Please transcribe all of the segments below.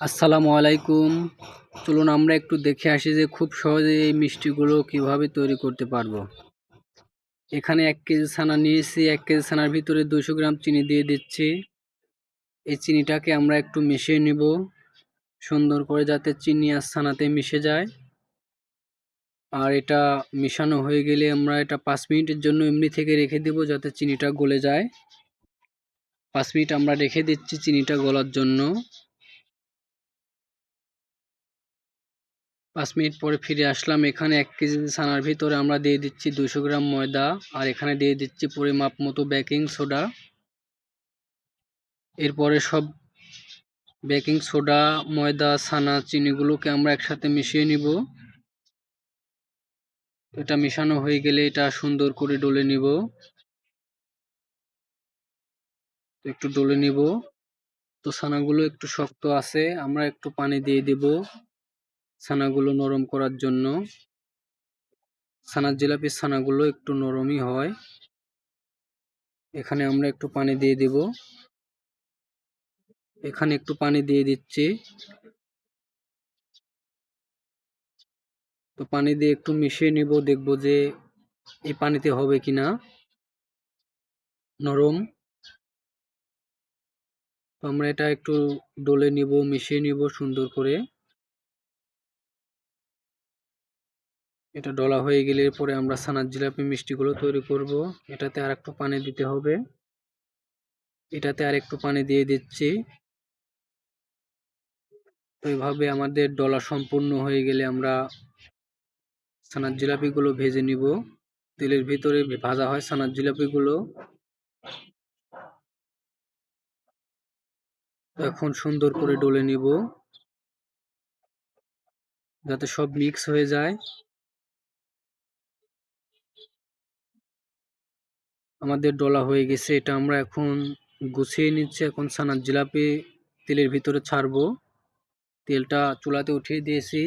আসসালামু আলাইকুম। চলুন আমরা একটু দেখে আসি যে খুব সহজে এই মিষ্টিগুলো কীভাবে তৈরি করতে পারব। এখানে এক কেজি ছানা নিয়েছি, এক কেজি ছানার ভিতরে দুশো গ্রাম চিনি দিয়ে দিচ্ছি। এই চিনিটাকে আমরা একটু মিশিয়ে নিব, সুন্দর করে যাতে চিনি আর ছানাতে মিশে যায়। আর এটা মিশানো হয়ে গেলে আমরা এটা পাঁচ মিনিটের জন্য এমনি থেকে রেখে দেব যাতে চিনিটা গলে যায়। পাঁচ মিনিট আমরা রেখে দিচ্ছি চিনিটা গলার জন্য। পাঁচ মিনিট পরে ফিরে আসলাম। এখানে এক কেজি ছানার ভিতরে আমরা দিয়ে দিচ্ছি দুশো গ্রাম ময়দা আর এখানে দিয়ে দিচ্ছি পরিমাপ মতো বেকিং সোডা। এরপরে সব বেকিং সোডা, ময়দা, ছানা, চিনিগুলোকে আমরা একসাথে মিশিয়ে নিব। এটা মিশানো হয়ে গেলে এটা সুন্দর করে ডলে নিব। একটু ডলে নিব। তো ছানাগুলো একটু শক্ত আছে, আমরা একটু পানি দিয়ে দিব। ছানাগুলো নরম করার জন্য। ছানার জিলাপির ছানাগুলো একটু নরমই হয়। এখানে আমরা একটু পানি দিয়ে দিব। এখানে একটু পানি দিয়ে দিচ্ছি। তো পানি দিয়ে একটু মিশিয়ে নিব, দেখব যে এই পানিতে হবে কিনা। নরম। তো আমরা এটা একটু ডলে নিব, মিশিয়ে নিব সুন্দর করে। এটা ডলা হয়ে গেলে পরে আমরা সানার জিলাপি মিষ্টিগুলো তৈরি করব। এটাতে আর একটু পানি দিতে হবে। এটাতে আর একটু পানি দিয়ে দিচ্ছি। তো এইভাবে আমাদের ডলা সম্পূর্ণ হয়ে গেলে আমরা ছানার জিলাপিগুলো ভেজে নিব। তেলের ভিতরে ভাজা হয় ছানার জিলাপিগুলো। এখন সুন্দর করে ডলে নিব। যাতে সব মিক্স হয়ে যায়। আমাদের ডলা হয়ে গেছে, এটা আমরা এখন গুছিয়ে নিচ্ছি। এখন ছানার জিলাপি তেলের ভিতরে ছাড়বো। তেলটা চুলাতে উঠিয়ে দিয়েছি।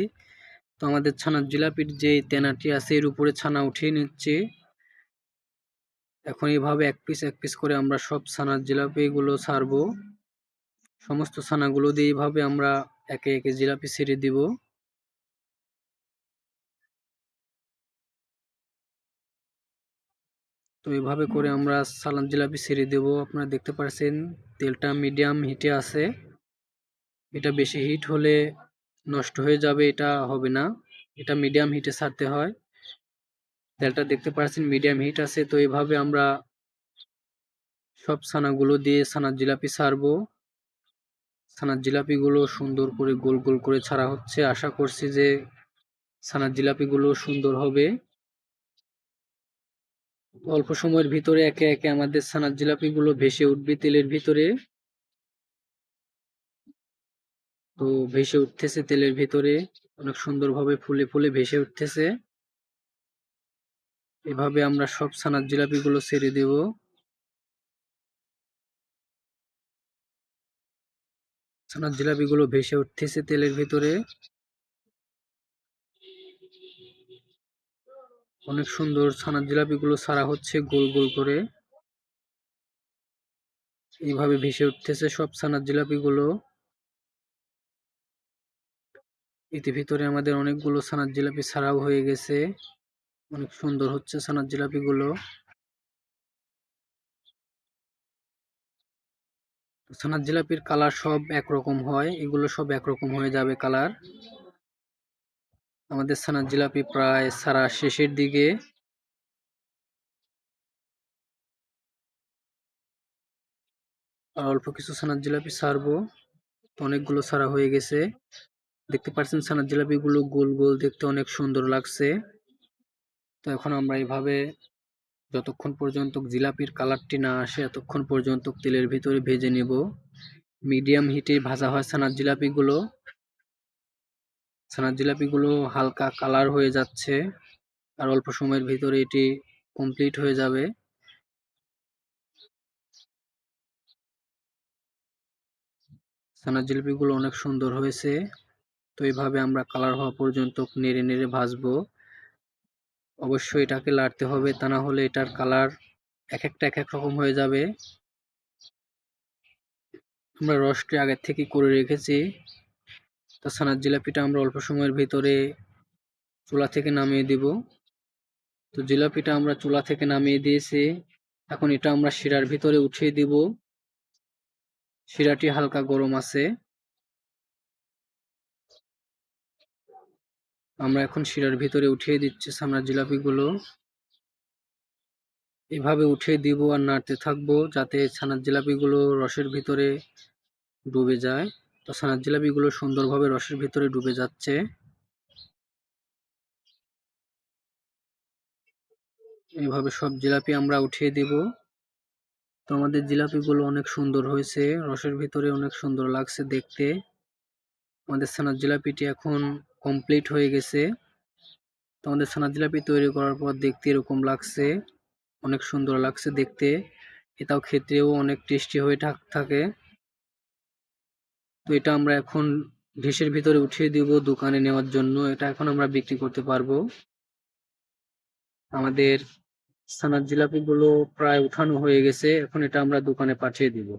তো আমাদের ছানার জিলাপির যে তেনাটি আছে, এর উপরে ছানা উঠিয়ে নিচ্ছে। এখন এইভাবে এক পিস এক পিস করে আমরা সব ছানার জিলাপিগুলো ছাড়বো। সমস্ত ছানাগুলো দিয়ে এইভাবে আমরা একে একে জিলাপি ছেড়ে দিব। তো এভাবে করে আমরা সালাদ জিলাপি ছেড়ে দেব। আপনারা দেখতে পাচ্ছেন তেলটা মিডিয়াম হিটে আছে। এটা বেশি হিট হলে নষ্ট হয়ে যাবে, এটা হবে না। এটা মিডিয়াম হিটে ছাড়তে হয়। তেলটা দেখতে পাচ্ছেন মিডিয়াম হিট আছে। তো এভাবে আমরা সব ছানাগুলো দিয়ে ছানার জিলাপি ছাড়বো। ছানার জিলাপিগুলো সুন্দর করে গোল গোল করে ছাড়া হচ্ছে। আশা করছি যে ছানার জিলাপিগুলো সুন্দর হবে। অল্প সময়ের ভিতরে একে একে আমাদের ছানার জিলাপিগুলো ভেসে উঠবে তেলের ভিতরে। তো ভেসে উঠতেছে তেলের ভিতরে, অনেক সুন্দরভাবে ফুলে ফুলে ভেসে উঠতেছে। এভাবে আমরা সব ছানার জিলাপিগুলো ছেড়ে দেব। ছানার জিলাপিগুলো ভেসে উঠতেছে তেলের ভিতরে। অনেক সুন্দর ছানার জিলাপিগুলো ছাড়া হচ্ছে গোল গোল করে। এইভাবে ভেসে উঠতেছে সব ছানার জিলাপিগুলো। ইতি ভিতরে আমাদের অনেকগুলো ছানার জিলাপি ছাড়াও হয়ে গেছে। অনেক সুন্দর হচ্ছে ছানার জিলাপিগুলো। ছানার জিলাপির কালার সব একরকম হয়, এগুলো সব একরকম হয়ে যাবে কালার। আমাদের ছানার জিলাপি প্রায় সারা শেষের দিকে। আর অল্প কিছু ছানার জিলাপি ছাড়বো অনেকগুলো সারা হয়ে গেছে। দেখতে পাচ্ছেন ছানার জিলাপিগুলো গোল গোল দেখতে অনেক সুন্দর লাগছে। তো এখন আমরা এইভাবে যতক্ষণ পর্যন্ত জিলাপির কালারটি না আসে, এতক্ষণ পর্যন্ত তেলের ভিতরে ভেজে নেব। মিডিয়াম হিটে ভাজা হয় ছানার জিলাপিগুলো। ছানার জিলাপিগুলো হালকা কালার হয়ে যাচ্ছে আর অল্প সময়ের ভিতরে এটি কমপ্লিট হয়ে যাবে। ছানার জিলাপিগুলো অনেক সুন্দর হয়েছে, তো এইভাবে আমরা কালার হওয়া পর্যন্ত নেড়ে নেড়ে ভাজবো। অবশ্যই এটাকে লাড়তে হবে, তা না হলে এটার কালার এক একটা এক এক রকম হয়ে যাবে। আমরা রসটি আগের থেকে করে রেখেছি। তো ছানার জিলাপিটা আমরা অল্প সময়ের ভিতরে চুলা থেকে নামিয়ে দিব। তো জিলাপিটা আমরা চুলা থেকে নামিয়ে দিয়েছি। এখন এটা আমরা শিরার ভিতরে উঠিয়ে দিব। শিরাটি হালকা গরম আছে। আমরা এখন শিরার ভিতরে উঠিয়ে দিচ্ছি ছানার জিলাপিগুলো। এভাবে উঠিয়ে দিব আর নাড়তে থাকব যাতে ছানার জিলাপিগুলো রসের ভিতরে ডুবে যায়। তো ছানার জিলাপিগুলো সুন্দরভাবে রসের ভিতরে ডুবে যাচ্ছে। এইভাবে সব জিলাপি আমরা উঠিয়ে দিব। তো আমাদের জিলাপিগুলো অনেক সুন্দর হয়েছে, রসের ভিতরে অনেক সুন্দর লাগছে দেখতে। আমাদের ছানার জিলাপিটি এখন কমপ্লিট হয়ে গেছে। তো আমাদের ছানার জিলাপি তৈরি করার পর দেখতে এরকম লাগছে, অনেক সুন্দর লাগছে দেখতে। এটাও খেতেও অনেক টেস্টি হয়ে থাকে। তো এটা আমরা এখন ডিশের ভিতরে উঠিয়ে দিব দোকানে নেওয়ার জন্য। এটা এখন আমরা বিক্রি করতে পারব। আমাদের সানার জিলাপিগুলো প্রায় উঠানো হয়ে গেছে। এখন এটা আমরা দোকানে পাঠিয়ে দিব।